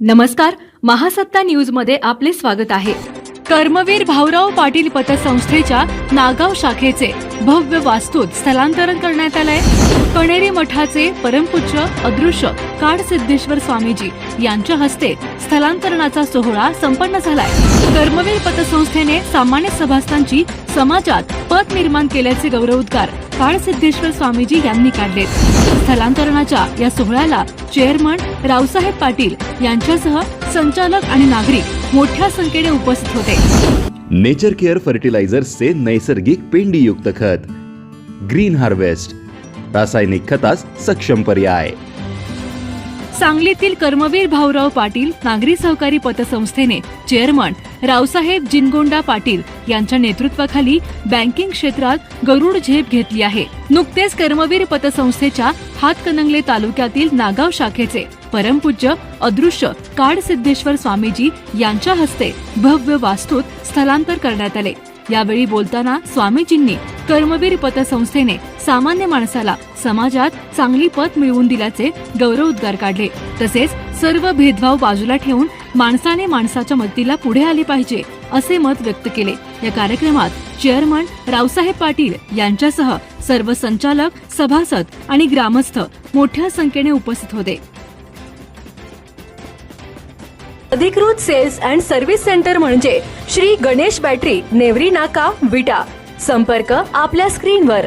नमस्कार महासत्ता न्यूजमध्ये आपले स्वागत आहे. कर्मवीर भाऊराव पाटील पतसंस्थेच्या नागाव शाखेचे भव्य वास्तूत स्थलांतरण करण्यात आलंय. कणेरी मठाचे परमपूज्य अदृश्य काड सिद्धेश्वर स्वामीजी यांच्या हस्ते स्थलांतरणाचा सोहळा संपन्न झालाय. कर्मवीर पतसंस्थेने सामान्य सभासदांची समाजात पद निर्माण केल्याचे गौरवोद्गार काळ सिद्धेश्वर स्वामीजी यांनी काढले स्थलांतरणाच्या या सोहळ्याला चेअरमन रावसाहेब पाटील यांच्यासह संचालक आणि नागरिक मोठ्या संख्येने उपस्थित होते. नेचर केअर फर्टिलायझर्सचे नैसर्गिक पेंडीयुक्त खत. ग्रीन हार्वेस्ट रासायनिक खतास सक्षम पर्याय. सांगलीतील कर्मवीर भाऊराव पाटील नागरी सहकारी पतसंस्थेने चेअरमन रावसाहेब जिनगोंडा पाटील यांच्या नेतृत्वाखाली बँकिंग क्षेत्रात गरुड झेप घेतली आहे. नुकतेच कर्मवीर पतसंस्थेच्या हातकणंगले तालुक्यातील नागाव शाखेचे परमपूज्य अदृश्य काड सिद्धेश्वर स्वामीजी यांच्या हस्ते भव्य वास्तूत स्थलांतर करण्यात आले. यावेळी बोलताना स्वामीजींनी कर्मवीर पतसंस्थेने सामान्य माणसाला समाजात चांगली पत मिळवून दिल्याचे गौरवोद्गार काढले. तसेच सर्व भेदभाव बाजूला ठेवून माणसाने माणसाच्या मदतीला पुढे आले पाहिजे असे मत व्यक्त केले. या कार्यक्रमात चेअरमन रावसाहेब पाटील यांच्यासह सर्व संचालक सभासद आणि ग्रामस्थ मोठ्या संख्येने उपस्थित होते. अधिकृत सेल्स अँड सर्व्हिस सेंटर म्हणजे श्री गणेश बॅटरी नेवरी नाका विटा. संपर्क आपल्या स्क्रीनवर.